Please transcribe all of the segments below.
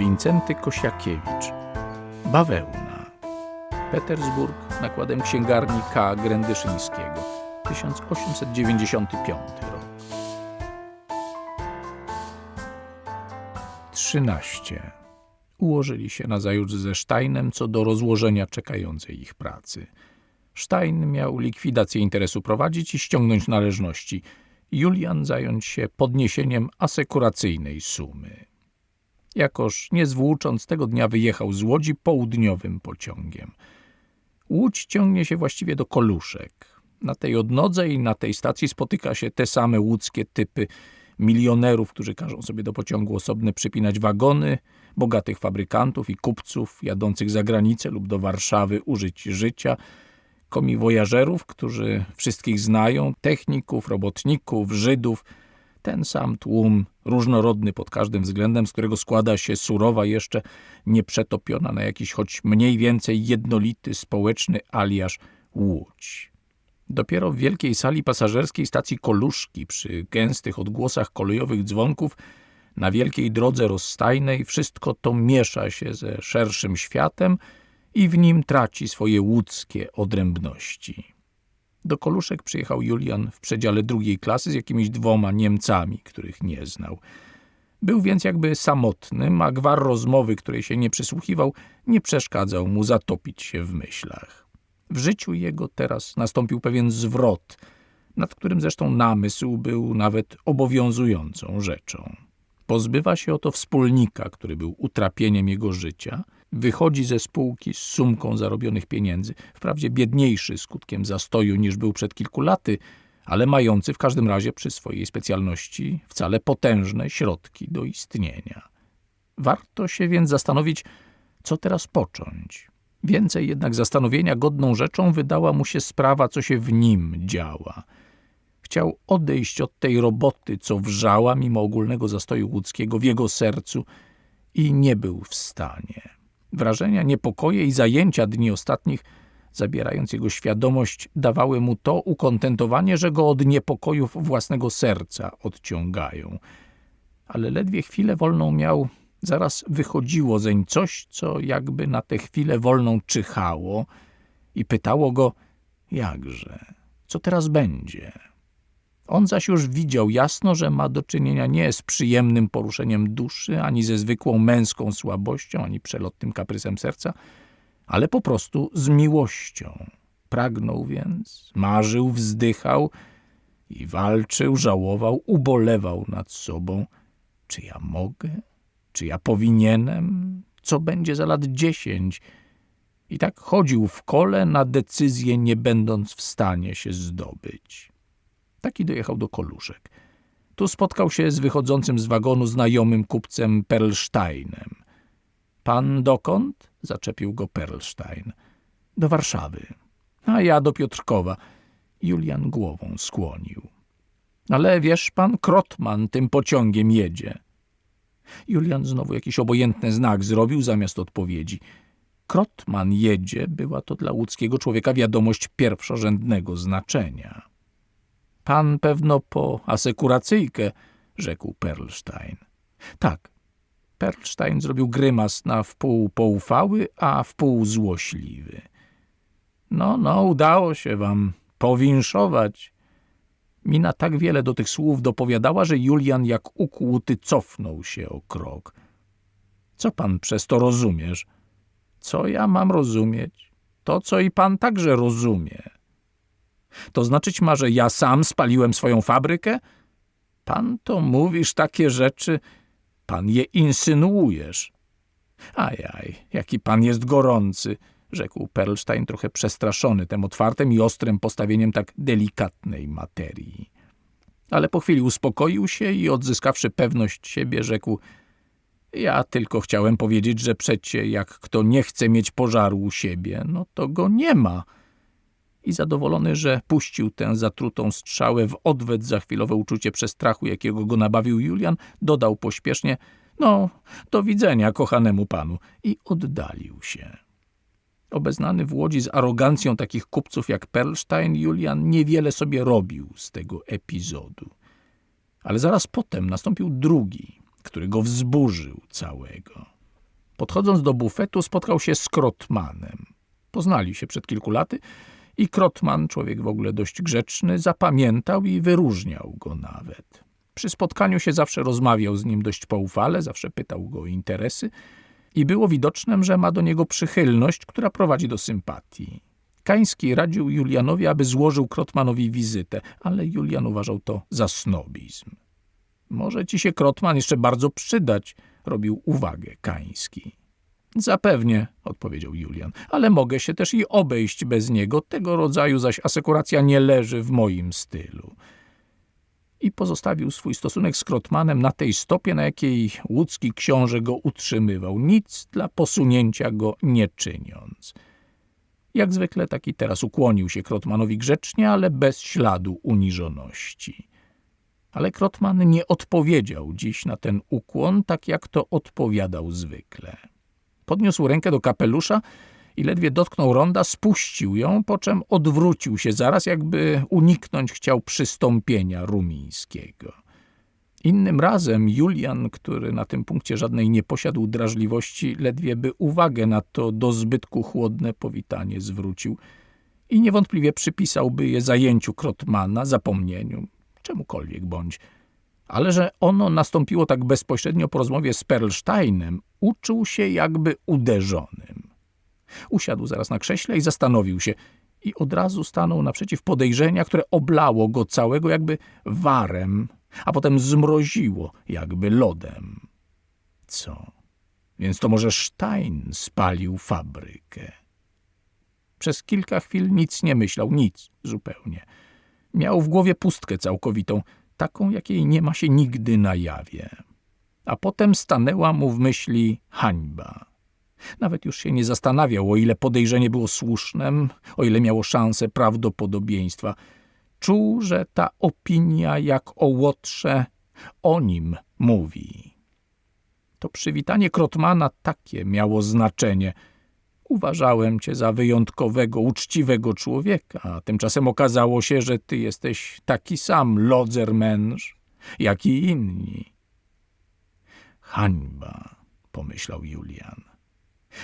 Wincenty Kosiakiewicz. Bawełna. Petersburg nakładem księgarni K. Grędyszyńskiego. 1895 rok. 13. Ułożyli się nazajutrz ze Steinem co do rozłożenia czekającej ich pracy. Stein miał likwidację interesu prowadzić i ściągnąć należności. Julian zająć się podniesieniem asekuracyjnej sumy. Jakoż nie zwłócząc tego dnia wyjechał z Łodzi południowym pociągiem. Łódź ciągnie się właściwie do Koluszek. Na tej odnodze i na tej stacji spotyka się te same łódzkie typy milionerów, którzy każą sobie do pociągu osobne przypinać wagony, bogatych fabrykantów i kupców jadących za granicę lub do Warszawy użyć życia, komiwojażerów, którzy wszystkich znają, techników, robotników, Żydów, ten sam tłum, różnorodny pod każdym względem, z którego składa się surowa, jeszcze nieprzetopiona na jakiś choć mniej więcej jednolity społeczny aliasz Łódź. Dopiero w wielkiej sali pasażerskiej stacji Koluszki, przy gęstych odgłosach kolejowych dzwonków, na wielkiej drodze rozstajnej, wszystko to miesza się ze szerszym światem i w nim traci swoje łódzkie odrębności. Do Koluszek przyjechał Julian w przedziale drugiej klasy z jakimiś dwoma Niemcami, których nie znał. Był więc jakby samotnym, a gwar rozmowy, której się nie przysłuchiwał, nie przeszkadzał mu zatopić się w myślach. W życiu jego teraz nastąpił pewien zwrot, nad którym zresztą namysł był nawet obowiązującą rzeczą. Pozbywa się oto wspólnika, który był utrapieniem jego życia, wychodzi ze spółki z sumką zarobionych pieniędzy, wprawdzie biedniejszy skutkiem zastoju niż był przed kilku laty, ale mający w każdym razie przy swojej specjalności wcale potężne środki do istnienia. Warto się więc zastanowić, co teraz począć. Więcej jednak zastanowienia godną rzeczą wydała mu się sprawa, co się w nim działa. Chciał odejść od tej roboty, co wrzała mimo ogólnego zastoju łódzkiego w jego sercu i nie był w stanie. Wrażenia, niepokoje i zajęcia dni ostatnich, zabierając jego świadomość, dawały mu to ukontentowanie, że go od niepokojów własnego serca odciągają. Ale ledwie chwilę wolną miał, zaraz wychodziło zeń coś, co jakby na tę chwilę wolną czyhało i pytało go, jakże, co teraz będzie? On zaś już widział jasno, że ma do czynienia nie z przyjemnym poruszeniem duszy, ani ze zwykłą męską słabością, ani przelotnym kaprysem serca, ale po prostu z miłością. Pragnął więc, marzył, wzdychał i walczył, żałował, ubolewał nad sobą. Czy ja mogę? Czy ja powinienem? Co będzie za lat dziesięć? I tak chodził w kole na decyzję, nie będąc w stanie się zdobyć. Taki dojechał do Koluszek. Tu spotkał się z wychodzącym z wagonu znajomym kupcem Perlsteinem. Pan dokąd? zaczepił go Perlstein. Do Warszawy. A ja do Piotrkowa. Julian głową skłonił. Ale wiesz pan, Krotman tym pociągiem jedzie. Julian znowu jakiś obojętny znak zrobił zamiast odpowiedzi. Krotman jedzie była to dla łódzkiego człowieka wiadomość pierwszorzędnego znaczenia. Pan pewno po asekuracyjkę, rzekł Perlstein. Tak. Perlstein zrobił grymas na wpół poufały, a wpół złośliwy. No, no, udało się wam powinszować. Mina tak wiele do tych słów dopowiadała, że Julian jak ukłuty cofnął się o krok. Co pan przez to rozumiesz? Co ja mam rozumieć? To, co i pan także rozumie. To znaczyć ma, że ja sam spaliłem swoją fabrykę? Pan to mówisz takie rzeczy, pan je insynuujesz. Ajaj, jaki pan jest gorący, rzekł Perlstein trochę przestraszony tym otwartym i ostrym postawieniem tak delikatnej materii. Ale po chwili uspokoił się i odzyskawszy pewność siebie, rzekł ja tylko chciałem powiedzieć, że przecie jak kto nie chce mieć pożaru u siebie, no to go nie ma – i zadowolony, że puścił tę zatrutą strzałę w odwet za chwilowe uczucie przestrachu, jakiego go nabawił Julian, dodał pośpiesznie no, do widzenia kochanemu panu i oddalił się. Obeznany w Łodzi z arogancją takich kupców jak Perlstein, Julian niewiele sobie robił z tego epizodu. Ale zaraz potem nastąpił drugi, który go wzburzył całego. Podchodząc do bufetu, spotkał się z Krotmanem. Poznali się przed kilku laty i Krotman, człowiek w ogóle dość grzeczny, zapamiętał i wyróżniał go nawet. Przy spotkaniu się zawsze rozmawiał z nim dość poufale, zawsze pytał go o interesy i było widoczne, że ma do niego przychylność, która prowadzi do sympatii. Kański radził Julianowi, aby złożył Krotmanowi wizytę, ale Julian uważał to za snobizm. Może ci się Krotman jeszcze bardzo przydać, robił uwagę Kański. Zapewnie, odpowiedział Julian, ale mogę się też i obejść bez niego, tego rodzaju zaś asekuracja nie leży w moim stylu. I pozostawił swój stosunek z Krotmanem na tej stopie, na jakiej łódzki książę go utrzymywał, nic dla posunięcia go nie czyniąc. Jak zwykle taki teraz ukłonił się Krotmanowi grzecznie, ale bez śladu uniżoności. Ale Krotman nie odpowiedział dziś na ten ukłon, tak jak to odpowiadał zwykle. Podniósł rękę do kapelusza i ledwie dotknął ronda, spuścił ją, po czym odwrócił się zaraz, jakby uniknąć chciał przystąpienia rumińskiego. Innym razem Julian, który na tym punkcie żadnej nie posiadł drażliwości, ledwie by uwagę na to do zbytku chłodne powitanie zwrócił i niewątpliwie przypisałby je zajęciu Krotmana, zapomnieniu, czemukolwiek bądź. Ale że ono nastąpiło tak bezpośrednio po rozmowie z Perlsteinem, uczuł się jakby uderzonym. Usiadł zaraz na krześle i zastanowił się, i od razu stanął naprzeciw podejrzenia, które oblało go całego jakby warem, a potem zmroziło jakby lodem. Co? Więc to może Stein spalił fabrykę. Przez kilka chwil nic nie myślał, nic zupełnie. Miał w głowie pustkę całkowitą, taką, jakiej nie ma się nigdy na jawie. A potem stanęła mu w myśli hańba. Nawet już się nie zastanawiał, o ile podejrzenie było słusznem, o ile miało szansę prawdopodobieństwa. Czuł, że ta opinia, jak o Łotrze, o nim mówi. To przywitanie Krotmana takie miało znaczenie. Uważałem cię za wyjątkowego, uczciwego człowieka, a tymczasem okazało się, że ty jesteś taki sam lodzer-męż, jak i inni. Hańba, pomyślał Julian.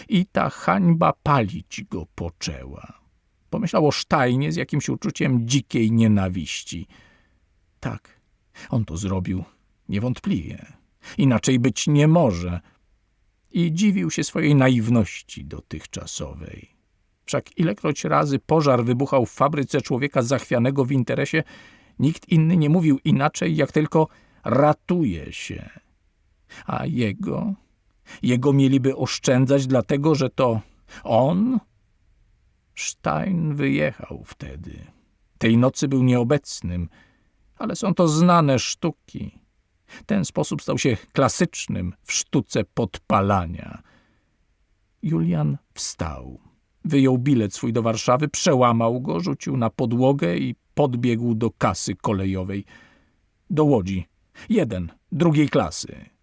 I ta hańba palić go poczęła. Pomyślał o Sztajnie z jakimś uczuciem dzikiej nienawiści. Tak, on to zrobił, niewątpliwie. Inaczej być nie może. I dziwił się swojej naiwności dotychczasowej. Wszak ilekroć razy pożar wybuchał w fabryce człowieka zachwianego w interesie, nikt inny nie mówił inaczej, jak tylko ratuje się. A jego jego mieliby oszczędzać, dlatego że to on? Stein wyjechał wtedy. Tej nocy był nieobecnym, ale są to znane sztuki. Ten sposób stał się klasycznym w sztuce podpalania. Julian wstał. Wyjął bilet swój do Warszawy, przełamał go, rzucił na podłogę i podbiegł do kasy kolejowej. Do Łodzi. Jeden, drugiej klasy.